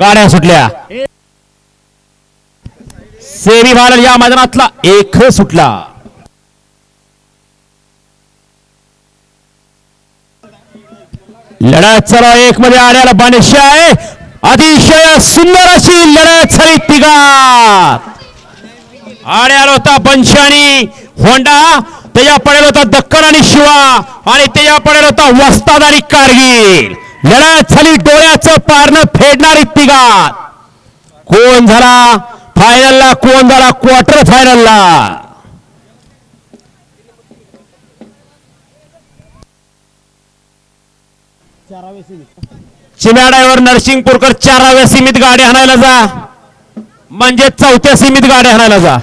गाड्या सुटल्या. Semi final या मैदानातला एक सुटला. लढत चला एक मध्ये आल्याला बानिशा आहे. अतिशय सुंदर अशी लढत झाली तिघात. आणि आला होता बंशानी होंडा त्याच्या पडेल होता दक्कन आणि शिवा आणि त्याच्या पडेल होता वस्ताद आणि कारगिल. लढत झाली डोळ्याचं पारणं फेडणारी तिघात कोण झाला? फायनलला कोण झाला? क्वार्टर फायनलला. चिम्या ड्रायव्हर नरसिंगपूरकर चाराव्या सीमित गाडी हाणायला जा. म्हणजे चौथ्या सीमित गाडी हाणायला जा.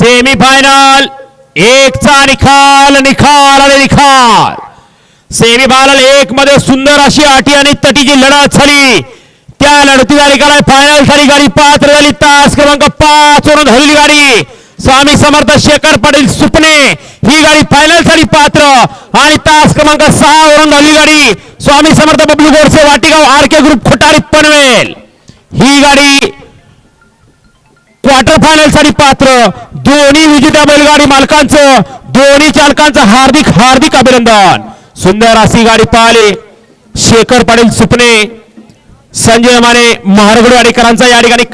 सेमी एक एकचा निकाल निकाल आणि निकाल सेमी फायनल एक मध्ये सुंदर अशी अटी आणि तटीची लढत झाली त्या लढतीचा निकाल आहे फायनल झाली गाडी पात्र झाली तास क्रमांक पाच वरून हरली गाडी. स्वामी समर्थ शेखर पाटील सुपणे ही गाडी फायनलसाठी पात्र. आणि तास क्रमांक सहा वरून धरली गाडी Swami Samarth Bablu Godse Watigaon R K group Khotari Panvel. ही गाडी क्वार्टर फायनलसाठी पात्र. दोन्ही विजेत्या बैलगाडी मालकांचं दोन्ही चालकांचं हार्दिक हार्दिक अभिनंदन. सुंदर अशी गाडी पाहिली. शेखर पाटील सुपणे संजय माने महारगड वाडीकरांचा या ठिकाणी